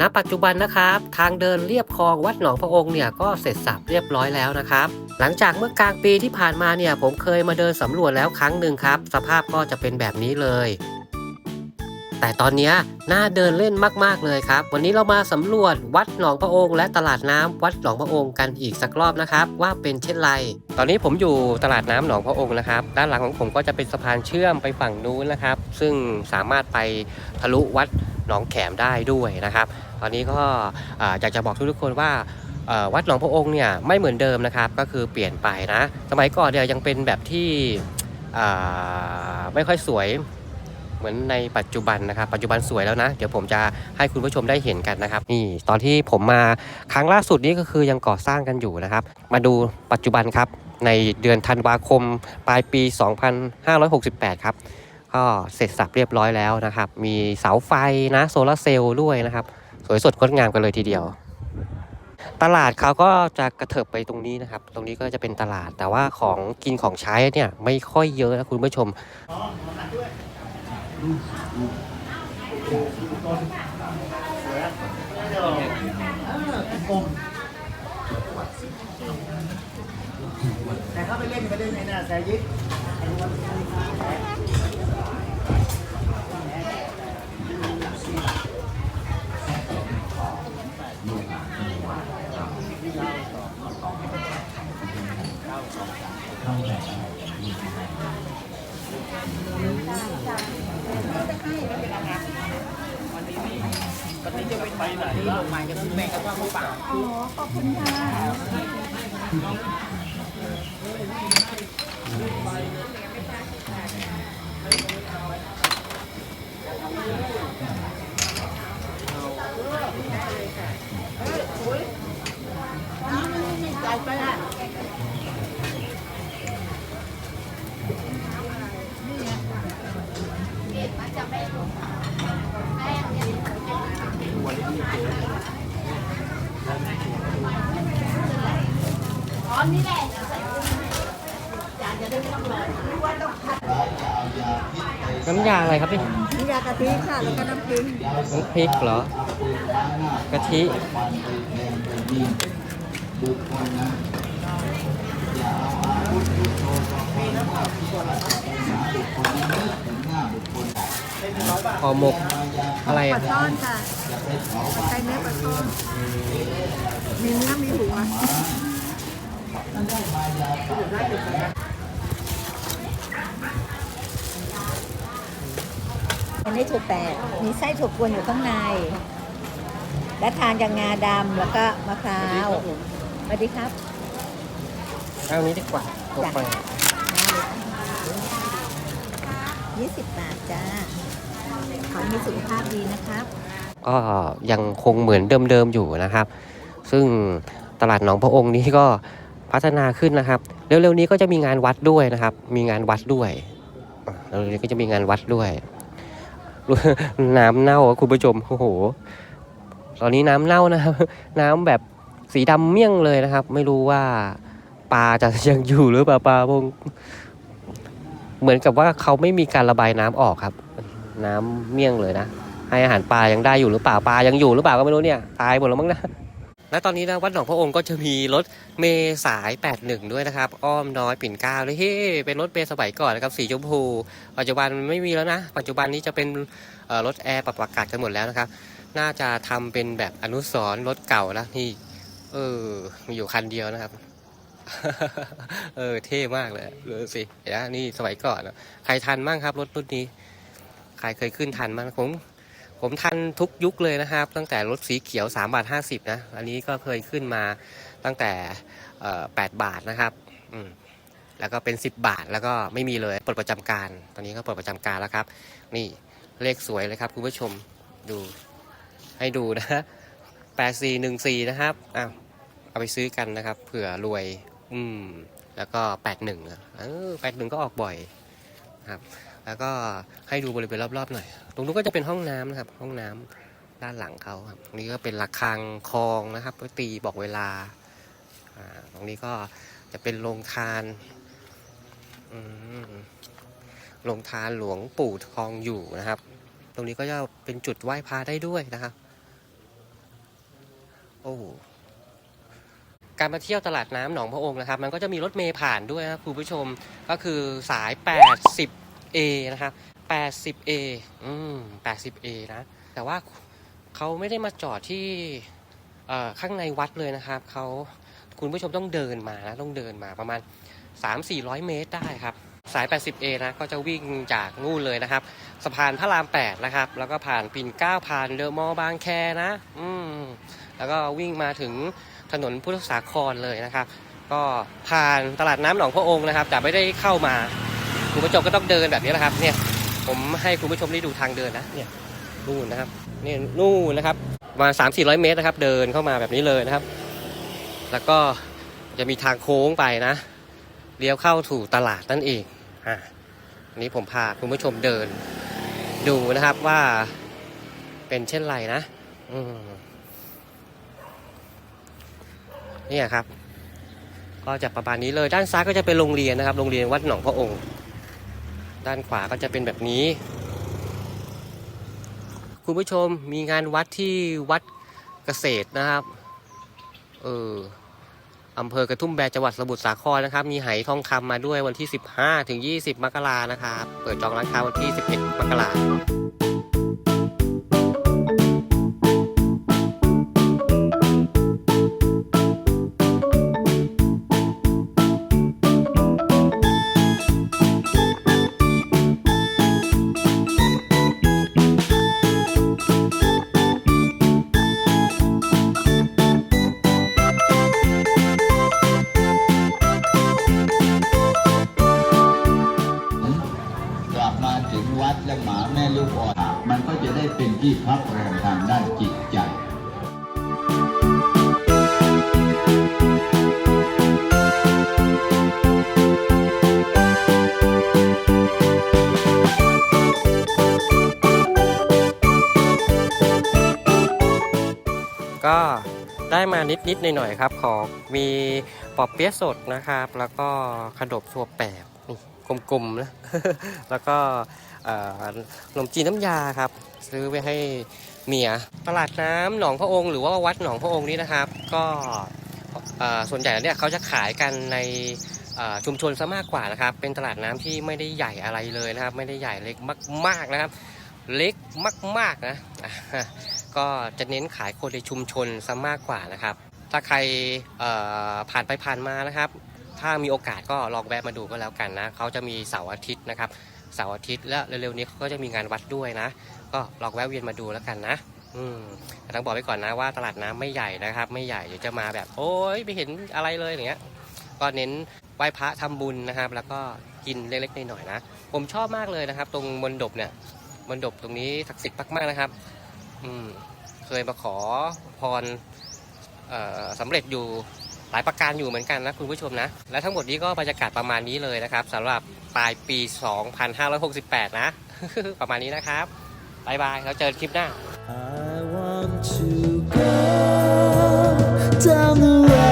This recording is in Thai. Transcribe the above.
ณปัจจุบันนะครับ ทางเดินเรียบคลองวัดหนองพระองค์เนี่ยก็เสร็จสับเรียบร้อยแล้วนะครับ หลังจากเมื่อกลางปีที่ผ่านมาเนี่ยผมเคยมาเดินสำรวจแล้วครั้งหนึ่งครับ สภาพก็จะเป็นแบบนี้เลย แต่ตอนนี้น่าเดินเล่นมาก ๆ เลยครับ วันนี้เรามาสำรวจวัดหนองพระองค์และตลาดน้ำวัดหนองพระองค์กันอีกสักรอบนะครับ ว่าเป็นเช่นไร ตอนนี้ผมอยู่ตลาดน้ำหนองพระองค์นะครับ ด้านหลังของผมก็จะเป็นสะพานเชื่อมไปฝั่งนู้นนะครับ ซึ่งสามารถไปทะลุวัดหนองแขมได้ด้วยนะครับ ตอนนี้ก็อยากจะบอกทุกๆคนว่าวัดหนองพระองค์เนี่ยไม่เหมือนเดิมนะครับ ก็คือเปลี่ยนไปนะ สมัยก่อนเนี่ยยังเป็นแบบที่ไม่ค่อยสวย เหมือนในปัจจุบันนะครับ ปัจจุบันสวยแล้วนะ เดี๋ยวผมจะให้คุณผู้ชมได้เห็นกันนะครับ นี่ตอนที่ผมมาครั้งล่าสุดนี้ก็คือยังก่อสร้างกันอยู่นะครับ มาดูปัจจุบันครับ ในเดือนธันวาคมปลายปี 2568 ครับก็เสร็จสับเรียบร้อยแล้วนะครับ มีเสาไฟนะโซลาร์เซลล์ด้วยนะครับ สวยสดงดงามกันเลยทีเดียว ตลาดเขาก็จะกระเถิบไปตรงนี้นะครับ ตรงนี้ก็จะเป็นตลาดแต่ว่าของกินของใช้เนี่ยไม่ค่อยเยอะนะคุณผู้ชม แต่เขาไปเล่นไปเล่นในหน้าแซยิ ไดอ๋อขอบคุณค่ะ อนนี่แหละน้ำยาอะไรครับนี่น้ำยากะทิค่ะแล้วก็น้ำพริกน้ำพริกเหรอกะทิห่อหมกอะไรปอะลาช่อนค่ะใช้เนื้อปลาช่อนมีเนื้อมีหัว อันนี้ถั่วแปดมีไส้ถั่วกวนอยู่ข้างใน และทานกับงาดำแล้วก็มะพร้าวสวัสดีครับเอานี้ดีกว่าตัวไป20บาทจ้า ขอให้มีสุขภาพดีนะครับก็ยังคงเหมือนเดิมๆอยู่นะครับ ซึ่งตลาดหนองพระองค์นี้ก็ พัฒนาขึ้นนะครับ เร็วๆนี้ก็จะมีงานวัดด้วยนะครับ มีงานวัดด้วยเร็วๆนี้ก็จะมีงานวัดด้วย น้ำเน่าคุณผู้ชมโอ้โห ตอนนี้น้ำเน่านะครับ น้ำแบบสีดำเมี่ยงเลยนะครับ ไม่รู้ว่าปลาจะยังอยู่หรือเปล่าปลาพงเหมือนกับว่าเขาไม่มีการระบายน้ำออกครับ น้ำเมี่ยงเลยนะให้อาหารปลายังได้อยู่หรือเปล่าปลายังอยู่หรือเปล่าก็ไม่รู้เนี่ย ตายหมดแล้วมั้งนะ และตอนนี้นะวัดหนองพระองค์ก็จะมีรถเมสาย 81 ด้วยนะครับ อ้อมน้อยปิ่นเกล้าเลยเฮ้เป็นรถเมล์สมัยก่อนนะครับสีชมพูปัจจุบันไม่มีแล้วนะ ปัจจุบันนี้จะเป็นรถแอร์ปรับอากาศกันหมดแล้วนะครับ น่าจะทำเป็นแบบอนุสรรถเก่านะนี่เออมีอยู่คันเดียวนะครับ เออเท่มากเลยดูสิเห็นไหมนี่สมัยก่อนอะใครทันบ้างครับ รถรุ่นนี้ ใครเคยขึ้นทันบ้างผม ผมทันทุกยุคเลยนะครับ ตั้งแต่รถสีเขียว3บาท50นะอันนี้ก็เคยขึ้นมาตั้งแต่8บาทนะครับแล้วก็เป็น 10 บาทแล้วก็ไม่มีเลยปลดประจำการ ตอนนี้ก็ปลดประจำการแล้วครับ นี่เลขสวยเลยครับคุณผู้ชมดูให้ดูนะ8414นะครับอ้าวเอาไปซื้อกันนะครับ เผื่อรวย อืม แล้วก็81อะเออ81ก็ออกบ่อยครับ แล้วก็ให้ดูบริเวณรอบๆหน่อย ตรงนู้นก็จะเป็นห้องน้ำนะครับ ห้องน้ำด้านหลังเขาครับ ตรงนี้ก็เป็นระฆังคลองนะครับตีบอกเวลา ตรงนี้ก็จะเป็นโรงทานอืมลงทานหลวงปู่ทองอยู่นะครับ ตรงนี้ก็จะเป็นจุดไหว้พระได้ด้วยนะครับ โอ้การมาเที่ยวตลาดน้ำหนองพระองค์นะครับ มันก็จะมีรถเมล์ผ่านด้วยนะครับคุณผู้ชมก็คือสาย 80A นะครับ 80A อืม 80A นะ แต่ว่าเขาไม่ได้มาจอดที่เอ่อข้างในวัดเลยนะครับ เขาคุณผู้ชมต้องเดินมานะ ต้องเดินมาประมาณ 3-400 เมตรได้ครับ สาย 80A นะ ก็จะวิ่งจากนู่นเลยนะครับ สะพานพระราม 8 นะครับ แล้วก็ผ่านปิ่นเก้าผ่านเดอะมอลล์บางแคนะ อืม แล้วก็วิ่งมาถึงถนนพุทธสาครเลยนะครับ ก็ผ่านตลาดน้ำหนองพระองค์นะครับ แต่ไม่ได้เข้ามา คุณผู้ชมก็ต้องเดินแบบนี้แหละครับ เนี่ย ผมให้คุณผู้ชมได้ดูทางเดินนะ เนี่ย นู่นนะครับ นี่นู่นนะครับประมาณ3 4 0 0เมตรนะครับ เดินเข้ามาแบบนี้เลยนะครับ แล้วก็จะมีทางโค้งไปนะเลี้ยวเข้าถูตลาดนั่นเองอ่าอันนี้ผมพาคุณผู้ชมเดิน ดูนะครับว่าเป็นเช่นไรนะ อืมนี่ครับ ก็จะประมาณนี้เลยด้านซ้ายก็จะเป็นโรงเรียนนะครับ โรงเรียนวัดหนองพระองค์ ด้านขวาก็จะเป็นแบบนี้ คุณผู้ชมมีงานวัดที่วัดเกษตรนะครับเอออำเภอกระทุ่มแบนจังหวัดสมุทรสาครนะครับ มีไหทองคำมาด้วยวันที่ 15 ถึง 20 มกรานะครับ เปิดจองร้านค้าวันที่ 11 มกรา และหมาแม่ลูกอ่อนมันก็จะได้เป็นที่พักแรมทางด้านจิตใจก็ได้มานิดนิดๆหน่อยๆครับ ของมีปอบเปี๊ยะสดนะครับ แล้วก็ขนมถั่วแปบนี่กลมๆนะ แล้วก็ ขนมจีนน้ำยาครับ ซื้อไปให้เมียตลาดน้ำหนองพระองค์หรือว่าวัดหนองพระองค์นี้นะครับ ก็ส่วนใหญ่เนี่ยเขาจะขายกันในชุมชนซะมากกว่านะครับ เป็นตลาดน้ำที่ไม่ได้ใหญ่อะไรเลยนะครับ ไม่ได้ใหญ่เล็กมาก ๆนะครับ เล็กมากๆนะก็จะเน้นขายคนในชุมชนซะมากกว่านะครับ ถ้าใครผ่านไปผ่านมานะครับ ถ้ามีโอกาสก็ลองแวะมาดูก็แล้วกันนะเขาจะมีเสาร์อาทิตย์นะครับ เสาร์อาทิตย์และเร็วๆนี้เขาก็จะมีงานวัดด้วยนะ ก็ลองแวะเวียนมาดูแล้วกันนะอืมแต่ต้องบอกไว้ก่อนนะว่าตลาดน้ำไม่ใหญ่นะครับ ไม่ใหญ่เดี๋ยวจะมาแบบ โอ๊ยไม่เห็นอะไรเลยอย่างเงี้ยก็เน้นไหว้พระทำบุญนะครับ แล้วก็กินเล็กๆหน่อยๆนะ ผมชอบมากเลยนะครับ ตรงมณฑปเนี่ยมณฑปตรงนี้ศักดิ์สิทธิ์มากๆนะครับ อืมเคยมาขอพรออสำเร็จอยู่ หลายประการอยู่เหมือนกันนะคุณผู้ชมนะ และทั้งหมดนี้ก็บรรยากาศประมาณนี้เลยนะครับสำหรับปลายปี 2568 นะ ประมาณนี้นะครับบายบายแล้วเจอกันคลิปหน้า I want to go down the road